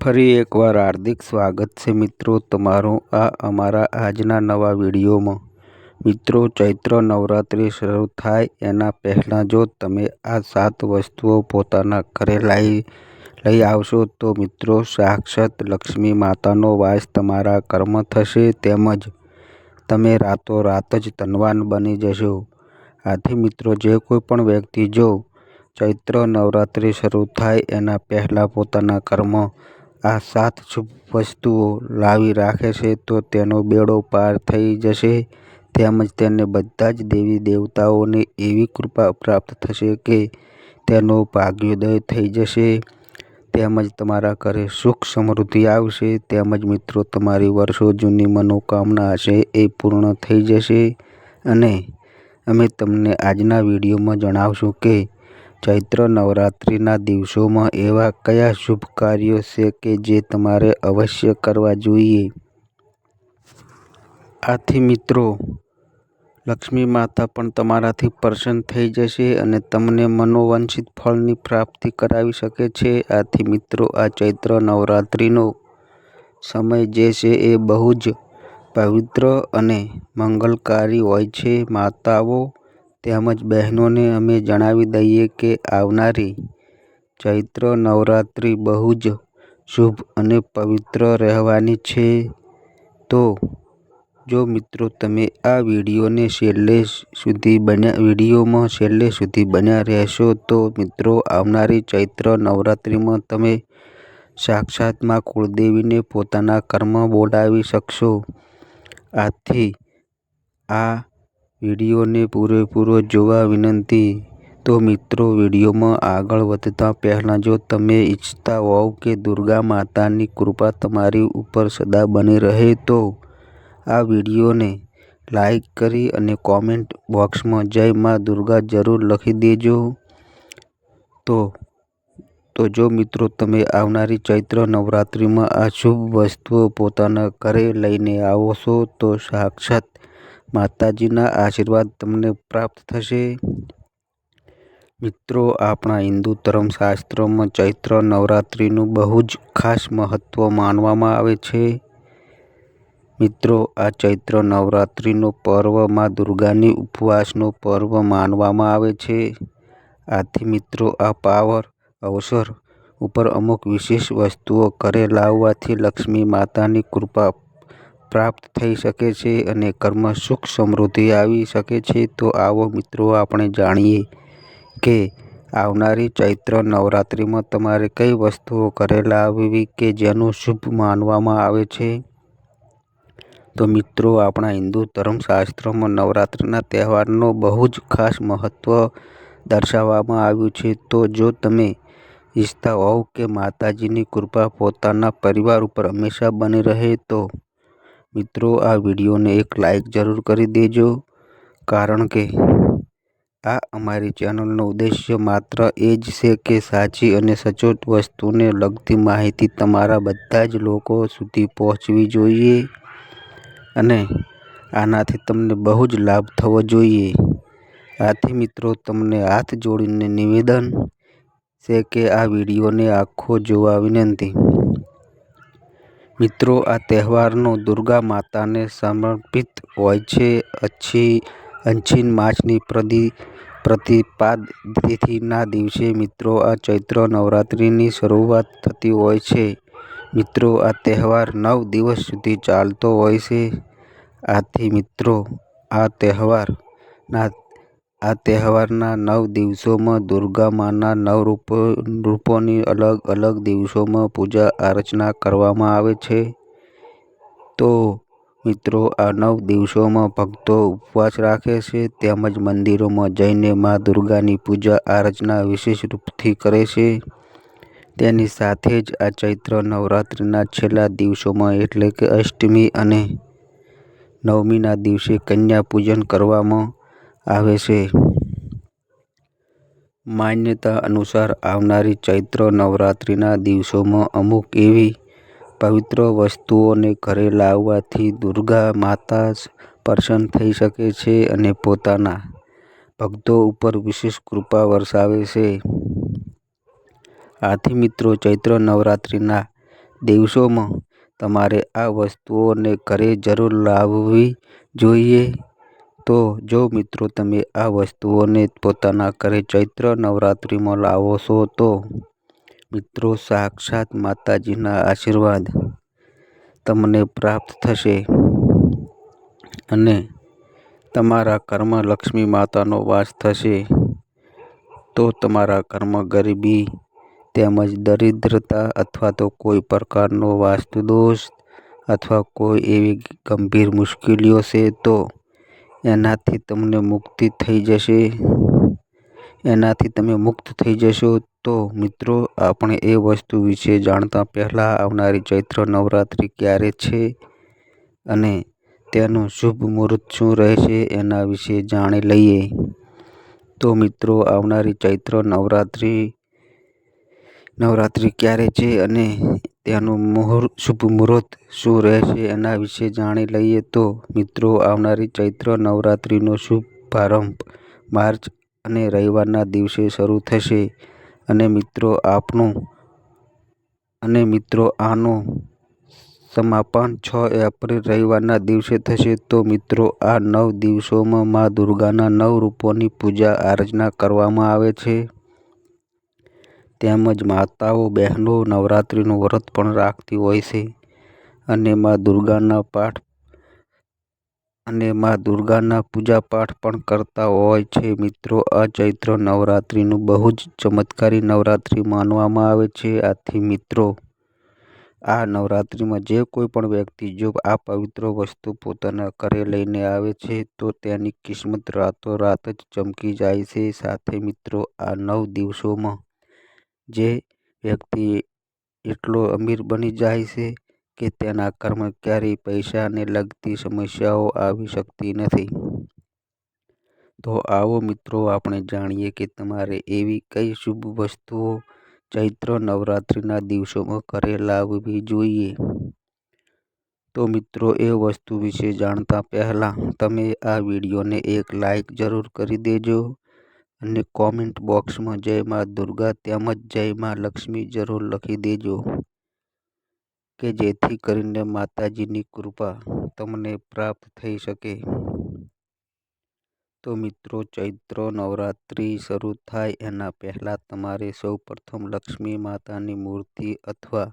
ફરી એકવાર હાર્દિક સ્વાગત છે મિત્રો તમારું આ અમારા આજના નવા વિડીયોમાં. મિત્રો, ચૈત્ર નવરાત્રિ શરૂ થાય એના પહેલાં જો તમે આ સાત વસ્તુઓ પોતાના ઘરે લાવી લઈ આવશો તો મિત્રો સાક્ષાત લક્ષ્મી માતાનો વાસ તમારા કર્મ થશે તેમજ તમે રાતોરાત જ ધનવાન બની જશો. આથી મિત્રો, જે કોઈ પણ વ્યક્તિ જો ચૈત્ર નવરાત્રિ શરૂ થાય એના પહેલાં પોતાના ઘરમાં આ સાત શુભ વસ્તુઓ લાવી રાખે છે, તો તેનો બેડો પાર થઈ જશે. તેમજ તેને બધા જ દેવી દેવતાઓને એવી કૃપા પ્રાપ્ત થશે કે તેનો ભાગ્યોદય થઈ જશે. તેમજ તમારા ઘરે સુખ સમૃદ્ધિ આવશે. તેમજ મિત્રો, તમારી વર્ષો જૂની મનોકામના હશે, એ પૂર્ણ થઈ જશે. અને અમે તમને આજના વિડીયોમાં જણાવશું કે ચૈત્ર નવરાત્રિના દિવસોમાં એવા કયા શુભ કાર્યો છે કે જે તમારે અવશ્ય કરવા જોઈએ? આથી મિત્રો, લક્ષ્મી માતા પણ તમારાથી પ્રસન્ન થઈ જશે અને તમને મનોવાંછિત ફળની પ્રાપ્તિ કરાવી શકે છે. આથી મિત્રો, આ ચૈત્ર નવરાત્રિનો સમય જે છે એ બહુ જ પવિત્ર અને મંગલકારી હોય છે. માતાઓ તેમજ બહેનોને અમે જણાવી દઈએ કે આવનારી ચૈત્ર નવરાત્રિ બહુ જ શુભ અને પવિત્ર રહેવાની છે. તો જો મિત્રો તમે આ વિડીયોને છેલ્લે સુધી બન્યા, વિડીયોમાં છેલ્લે સુધી બન્યા રહેશો, તો મિત્રો આવનારી ચૈત્ર નવરાત્રિમાં તમે સાક્ષાતમાં કુળદેવીને પોતાના કર્મ બોલાવી શકશો. આથી આ વિડીયોને પૂરેપૂરો જોવા વિનંતી. તો મિત્રો, વિડીયોમાં આગળ વધતા પહેલાં જો તમે ઈચ્છતા હોવ કે દુર્ગા માતાની કૃપા તમારી ઉપર સદા બની રહે, તો આ વિડીયોને લાઈક કરી અને કોમેન્ટ બોક્સમાં જય મા દુર્ગા જરૂર લખી દેજો. તો તો જો મિત્રો, તમે આવનારી ચૈત્ર નવરાત્રિમાં આ શુભ વસ્તુઓ પોતાના ઘરે લઈને આવો છો, તો સાક્ષાત માતાજીના આશીર્વાદ તમને પ્રાપ્ત થશે. મિત્રો, આપણા હિન્દુ ધર્મશાસ્ત્રોમાં ચૈત્ર નવરાત્રિનું બહુ જ ખાસ મહત્ત્વ માનવામાં આવે છે. મિત્રો, આ ચૈત્ર નવરાત્રિનો પર્વમાં દુર્ગાની ઉપવાસનો પર્વ માનવામાં આવે છે. આથી મિત્રો, આ પાવર, અવસર ઉપર અમુક વિશેષ વસ્તુઓ ઘરે લાવવાથી લક્ષ્મી માતાની કૃપા પ્રાપ્ત થઈ શકે છે અને ઘરમાં સુખ સમૃદ્ધિ આવી શકે છે, તો આવો મિત્રો આપણે જાણીએ કે આવનારી ચૈત્ર નવરાત્રિમાં તમારે કઈ વસ્તુઓ ઘરે લાવવી કે જેનું શુભ માનવામાં આવે છે? તો મિત્રો, આપણા હિન્દુ ધર્મશાસ્ત્રોમાં નવરાત્રિના તહેવારનો બહુ જ ખાસ મહત્ત્વ દર્શાવવામાં આવ્યું છે. તો જો તમે ઈચ્છતા હોવ કે માતાજીની કૃપા પોતાના પરિવાર ઉપર હંમેશા બની રહે, તો મિત્રો, આ વિડીયોને એક લાઈક જરૂર કરી દેજો, કારણ કે આ અમારી ચેનલનો ઉદ્દેશ્ય માત્ર એ જ છે કે સાચી અને સચોટ વસ્તુને લગતી માહિતી તમારા બધા જ લોકો સુધી પહોંચવી જોઈએ અને આનાથી તમને બહુ જ લાભ થવો જોઈએ. આથી મિત્રો, તમને હાથ જોડીને નિવેદન છે કે આ વિડીયોને આખો જોવા વિનંતી. મિત્રો, આ તહેવારનો દુર્ગા માતાને સમર્પિત હોય છે. અચ્છી અશ્વિન માસની પ્રતિ પ્રતિપાદ તિથિના દિવસે મિત્રો, આ ચૈત્ર નવરાત્રિની શરૂઆત થતી હોય છે. મિત્રો, આ તહેવાર નવ દિવસ સુધી ચાલતો હોય છે. આથી મિત્રો, આ તહેવારના આ તહેવારના નવ દિવસોમાં દુર્ગા માના નવ રૂપો, રૂપોની અલગ અલગ દિવસોમાં પૂજા અર્ચના કરવામાં આવે છે. તો મિત્રો, આ નવ દિવસોમાં ભક્તો ઉપવાસ રાખે છે, તેમજ મંદિરોમાં જઈને મા દુર્ગાની પૂજા આરચના વિશેષ રૂપથી કરે છે. તેની સાથે જ આ ચૈત્ર નવરાત્રિના છેલ્લા દિવસોમાં એટલે કે અષ્ટમી અને નવમીના દિવસે કન્યા પૂજન કરવામાં આવે છે માન્યતા અનુસાર આવનારી ચૈત્ર નવરાત્રિના દિવસોમાં અમુક એવી પવિત્ર વસ્તુઓને ઘરે લાવવાથી દુર્ગા માતા પ્રસન્ન થઈ શકે છે અને પોતાના ભક્તો ઉપર વિશેષ કૃપા વરસાવે છે આથી મિત્રો, ચૈત્ર નવરાત્રિના દિવસોમાં તમારે આ વસ્તુઓને ઘરે જરૂર લાવવી જોઈએ. તો જો મિત્રો તમે આ વસ્તુઓને પોતાના ઘરે ચૈત્ર નવરાત્રિમાં લાવો છો, તો મિત્રો સાક્ષાત માતાજીના આશીર્વાદ તમને પ્રાપ્ત થશે અને તમારા ઘરમાં લક્ષ્મી માતાનો વાસ થશે. તો તમારા ઘરમાં ગરીબી તેમજ દરિદ્રતા અથવા તો કોઈ પ્રકારનો વાસ્તુ દોષ અથવા કોઈ એવી ગંભીર મુશ્કેલીઓ છે, તો એનાથી તમને મુક્તિ થઈ જશે. એનાથી તમે મુક્ત થઈ જશો. તો મિત્રો, આપણે એ વસ્તુ વિશે જાણતા પહેલાં આવનારી ચૈત્ર નવરાત્રિ ક્યારે છે અને તેનું શુભ મુહૂર્ત શું રહેશે એના વિશે જાણી લઈએ. તો મિત્રો, આવનારી ચૈત્ર નવરાત્રિ નવરાત્રિ ક્યારે છે અને તેનું શુભ મુહૂર્ત શું રહેશે એના વિશે જાણી લઈએ તો મિત્રો આવનારી ચૈત્ર નવરાત્રિનો શુભ પ્રારંભ માર્ચ અને રવિવારના દિવસે શરૂ થશે અને મિત્રો આપનું, અને મિત્રો આનું સમાપન છ એપ્રિલ રવિવારના દિવસે થશે. તો મિત્રો આ નવ દિવસોમાં મા દુર્ગાના નવ રૂપોની પૂજા આરાધના કરવામાં આવે છે. તેમજ માતાઓ, બહેનો નવરાત્રિનું વ્રત પણ રાખતી હોય છે અને મા દુર્ગાના પાઠ, અને મા દુર્ગાના પૂજા પાઠ પણ કરતા હોય છે. મિત્રો, આ ચૈત્ર નવરાત્રિનું બહુ જ ચમત્કારી નવરાત્રિ માનવામાં આવે છે. આથી મિત્રો, આ નવરાત્રિમાં જે કોઈ પણ વ્યક્તિ જો આ પવિત્ર વસ્તુ પોતાના ઘરે લઈને આવે છે, તો તેની કિસ્મત રાતોરાત જ ચમકી જાય છે. સાથે મિત્રો, આ નવ દિવસોમાં જે વ્યક્તિ એટલો અમીર બની જાય છે કે તેના ઘરમાં ક્યારેય પૈસાને લગતી સમસ્યાઓ આવી શકતી નથી. તો આવો મિત્રો, આપણે જાણીએ કે તમારે એવી કઈ શુભ વસ્તુઓ ચૈત્ર નવરાત્રિના દિવસોમાં ઘરે લાવવી જોઈએ. તો મિત્રો, એ વસ્તુ વિશે જાણતા પહેલાં તમે આ વિડીયોને એક લાઈક જરૂર કરી દેજો અને કોમેન્ટ બોક્સમાં જય મા દુર્ગા તેમજ જય મા લક્ષ્મી જરૂર લખી દેજો કે જેથી કરીને માતાજીની કૃપા તમને પ્રાપ્ત થઈ શકે. તો મિત્રો, ચૈત્ર નવરાત્રિ શરૂ થાય એના પહેલાં તમારે સૌપ્રથમ લક્ષ્મી માતાની મૂર્તિ અથવા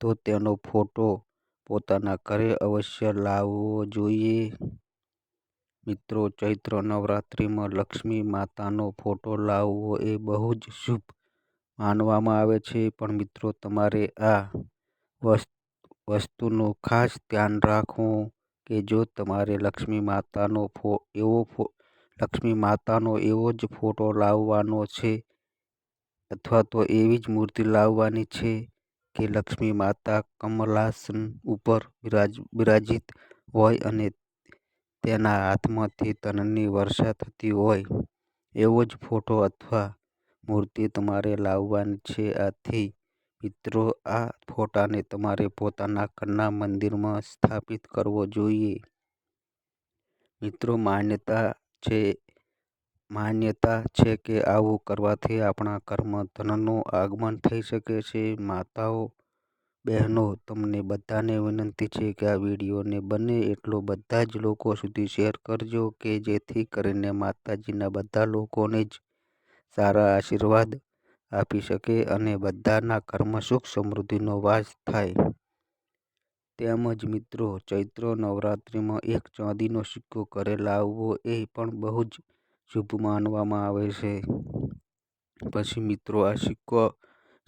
તો તેનો ફોટો પોતાના ઘરે અવશ્ય લાવવો જોઈએ. મિત્રો, ચૈત્ર નવરાત્રિમાં લક્ષ્મી માતાનો ફોટો લાવવો એ બહુ જ શુભ માનવામાં આવે છે. પણ મિત્રો, તમારે આ વસ્તુનું ખાસ ધ્યાન રાખવું કે જો તમારે લક્ષ્મી માતાનો ફો, એવો ફો, લક્ષ્મી માતાનો એવો જ ફોટો લાવવાનો છે અથવા તો એવી જ મૂર્તિ લાવવાની છે કે લક્ષ્મી માતા કમલાસન ઉપર બિરાજિત હોય અને તેના હાથમાંથી તનની વર્ષા થતી હોય એવો જ ફોટો અથવા મૂર્તિ તમારે લાવવાની છે. આથી મિત્રો, આ ફોટાને તમારે પોતાના ઘરના મંદિરમાં સ્થાપિત કરવો જોઈએ. મિત્રો, માન્યતા છે માન્યતા છે કે આવું કરવાથી આપણા ઘરમાં ધનનું આગમન થઈ શકે છે. માતાઓ બહેનો, તમને બધાને વિનંતી છે કે આ વિડીયોને બને એટલો બધા જ લોકો સુધી શેર કરજો કે જેથી કરીને માતાજીના બધા લોકોને જ સારા આશીર્વાદ આપી શકે અને બધાના કર્મ સુખ સમૃદ્ધિનો વાસ થાય. તેમજ મિત્રો, ચૈત્ર નવરાત્રિમાં એક ચાંદીનો સિક્કો ઘરે લાવવો એ પણ બહુ જ શુભ માનવામાં આવે છે. પછી મિત્રો, આ સિક્કો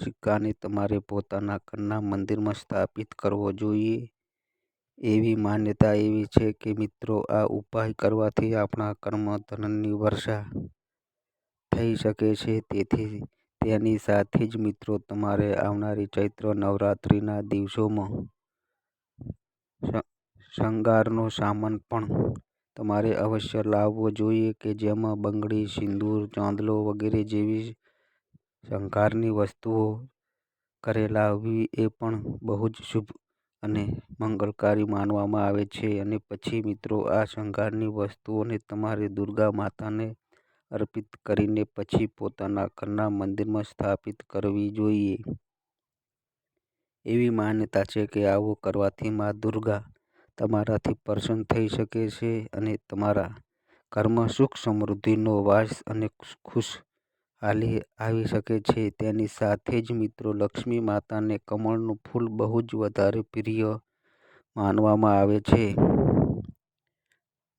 સિક્કાને તમારે પોતાના ઘરના મંદિરમાં સ્થાપિત કરવો જોઈએ. એવી માન્યતા એવી છે કે મિત્રો આ ઉપાય કરવાથી આપણા કર્મ ધનની વર્ષા થઈ શકે છે. તેથી તેની સાથે જ મિત્રો તમારે આવનારી ચૈત્ર નવરાત્રિના દિવસોમાં શણગારનો સામાન પણ તમારે અવશ્ય લાવવો જોઈએ કે જેમાં બંગડી, સિંદૂર, ચાંદલો વગેરે જેવી શણગારની વસ્તુઓ કરેલા આવવી એ પણ બહુ જ શુભ અને મંગળકારી માનવામાં આવે છે અને પછી મિત્રો, આ શણગારની વસ્તુઓને તમારે દુર્ગા માતાને અર્પિત કરીને પછી પોતાના ઘરના મંદિરમાં સ્થાપિત કરવી જોઈએ. એવી માન્યતા છે કે આવું કરવાથી મા દુર્ગા તમારાથી પ્રસન્ન થઈ શકે છે અને તમારા ઘરમાં સુખ સમૃદ્ધિનો વાસ અને ખુશહાલી આવી શકે છે. તેની સાથે જ મિત્રો લક્ષ્મી માતાને કમળનું ફૂલ બહુ જ વધારે પ્રિય માનવામાં આવે છે.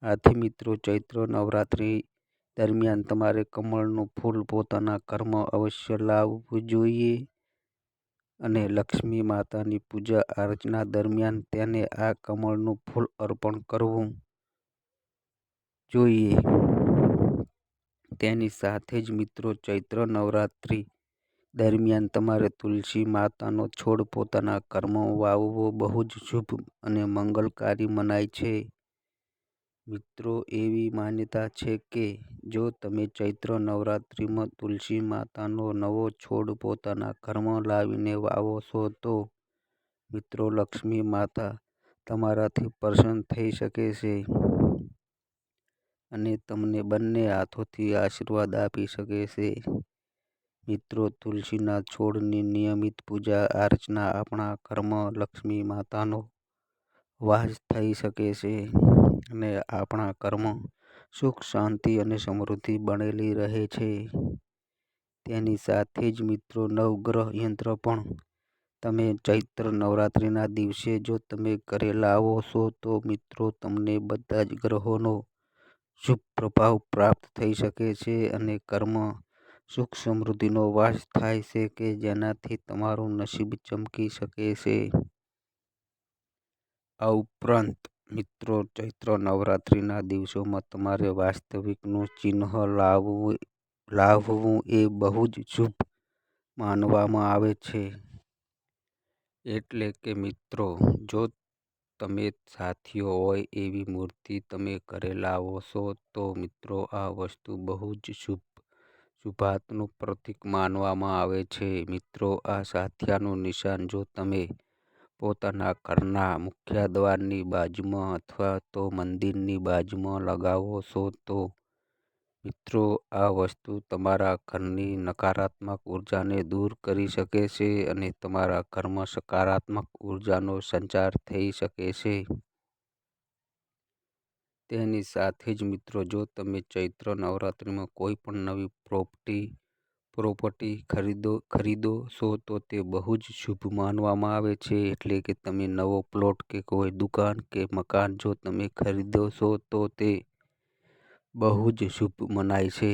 આથી મિત્રો ચૈત્ર નવરાત્રિ દરમિયાન તમારે કમળનું ફૂલ પોતાના ઘરમાં અવશ્ય લાવવું જોઈએ અને લક્ષ્મી માતાની પૂજા અર્ચના દરમિયાન તેને આ કમળનું ફૂલ અર્પણ કરવું જોઈએ. તેની સાથે જ મિત્રો ચૈત્ર નવરાત્રિ દરમિયાન તમારે તુલસી માતાનો છોડ પોતાના કર્મ વાવવો બહુ જ શુભ અને મંગલકારી મનાય છે. મિત્રો, એવી માન્યતા છે કે જો તમે ચૈત્ર નવરાત્રિમાં તુલસી માતાનો નવો છોડ પોતાના ઘરમાં લાવીને વાવો છો તો મિત્રો, લક્ષ્મી માતા તમારાથી પ્રસન્ન થઈ શકે છે અને તમને બંને હાથોથી આશીર્વાદ આપી શકે છે. મિત્રો, તુલસીના છોડની નિયમિત પૂજા, અર્ચના આપણા કર્મ લક્ષ્મી માતાનો વાસ થઈ શકે છે અને આપણા કર્મ સુખ, શાંતિ અને સમૃદ્ધિ બનેલી રહે છે. તેની સાથે જ મિત્રો, નવગ્રહ યંત્ર પણ તમે ચૈત્ર નવરાત્રિના દિવસે જો તમે ઘરે લાવો છો તો મિત્રો, તમને બધા જ ગ્રહોનો શુભ પ્રભાવ પ્રાપ્ત થઈ શકે છે અને કર્મ સુખ સમૃદ્ધિનો વાસ થાય છે કે જેનાથી તમારું નસીબ ચમકી શકે છે. આ ઉપરાંત, મિત્રો, ચૈત્ર નવરાત્રિના દિવસોમાં તમારે વાસ્તવિકનું ચિહ્ન લાવવું એ બહુ જ શુભ માનવામાં આવે છે. એટલે કે મિત્રો, જો તમે સાથીઓ હોય એવી મૂર્તિ તમે ઘરે લાવો છો તો મિત્રો આ વસ્તુ બહુ જ શુભ શુભાતનું પ્રતીક માનવામાં આવે છે. મિત્રો, આ સાથિયાનું નિશાન જો તમે પોતાના ઘરના મુખ્ય દ્વારની બાજુમાં અથવા તો મંદિરની બાજુમાં લગાવો છો તો મિત્રો, આ વસ્તુ તમારા ઘરની નકારાત્મક ઉર્જાને દૂર કરી શકે છે અને તમારા ઘરમાં સકારાત્મક ઉર્જાનો સંચાર થઈ શકે છે. તેની સાથે જ મિત્રો, જો તમે ચૈત્ર નવરાત્રિમાં કોઈ પણ નવી પ્રોપર્ટી પ્રોપર્ટી ખરીદો ખરીદો છો, તો તે બહુ જ શુભ માનવામાં આવે છે. એટલે કે તમે નવો પ્લોટ કે કોઈ દુકાન કે મકાન જો તમે ખરીદો છો, તો તે બહુ જ શુભ મનાય છે.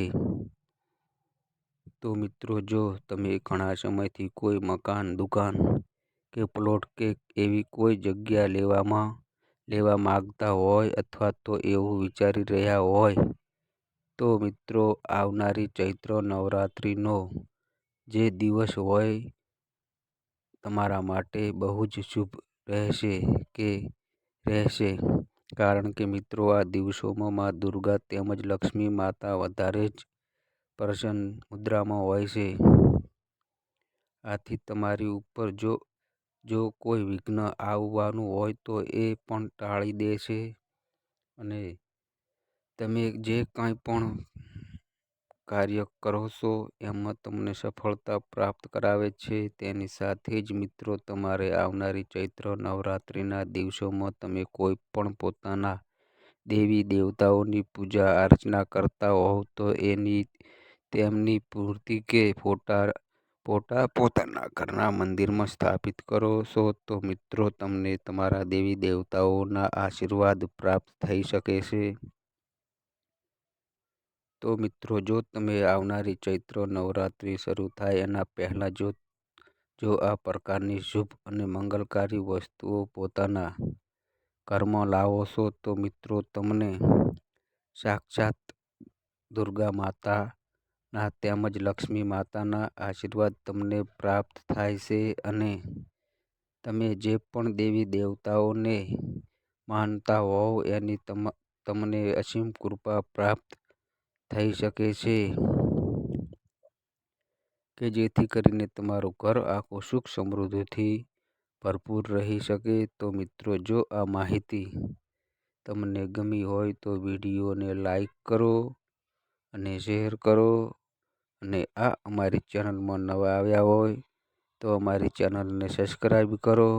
તો મિત્રો જો તમે ઘણા સમયથી કોઈ મકાન, દુકાન કે પ્લોટ કે એવી કોઈ જગ્યા લેવામાં લેવા માગતા હોય અથવા તો એવું વિચારી રહ્યા હોય તો મિત્રો આવનારી ચૈત્ર નવરાત્રિનો જે દિવસ હોય તમારા માટે બહુ જ શુભ રહેશે કે રહેશે કારણ કે મિત્રો, આ દિવસોમાં મા દુર્ગા તેમજ લક્ષ્મી માતા વધારે જ પ્રસન્ન મુદ્રામાં હોય છે. આથી તમારી ઉપર જો જો કોઈ વિઘ્ન આવવાનું હોય તો એ પણ ટાળી દે છે અને તમે જે કંઈ પણ કાર્ય કરો એમાં તમને સફળતા પ્રાપ્ત કરાવે છે. તેની સાથે જ મિત્રો, તમારે આવનારી ચૈત્ર નવરાત્રિના દિવસોમાં તમે કોઈ પણ પોતાના દેવી દેવતાઓની પૂજા અર્ચના કરતા હોવ તો એની, તેમની પૂર્તિ કે ફોટા ફોટા પોતાના ઘરના મંદિરમાં સ્થાપિત કરો છો તો મિત્રો, તમને તમારા દેવી દેવતાઓના આશીર્વાદ પ્રાપ્ત થઈ શકે છે. તો મિત્રો, જો તમે આવનારી ચૈત્ર નવરાત્રિ શરૂ થાય એના પહેલાં જો આ પ્રકારની શુભ અને મંગલકારી વસ્તુઓ પોતાના ઘરમાં લાવો છો, તો મિત્રો તમને સાક્ષાત દુર્ગા માતાના તેમજ લક્ષ્મી માતાના આશીર્વાદ તમને પ્રાપ્ત થાય છે અને તમે જે પણ દેવી દેવતાઓને માનતા હોવ એની તમને અસીમ કૃપા પ્રાપ્ત થઈ શકે છે કે જેથી કરીને તમારું ઘર આખું સુખ સમૃદ્ધિથી ભરપૂર રહી શકે. તો મિત્રો, જો આ માહિતી તમને ગમી હોય તો વિડીયોને લાઈક કરો અને શેર કરો અને આ અમારી ચેનલમાં નવા આવ્યા હોય તો અમારી ચેનલને સબસ્ક્રાઈબ કરો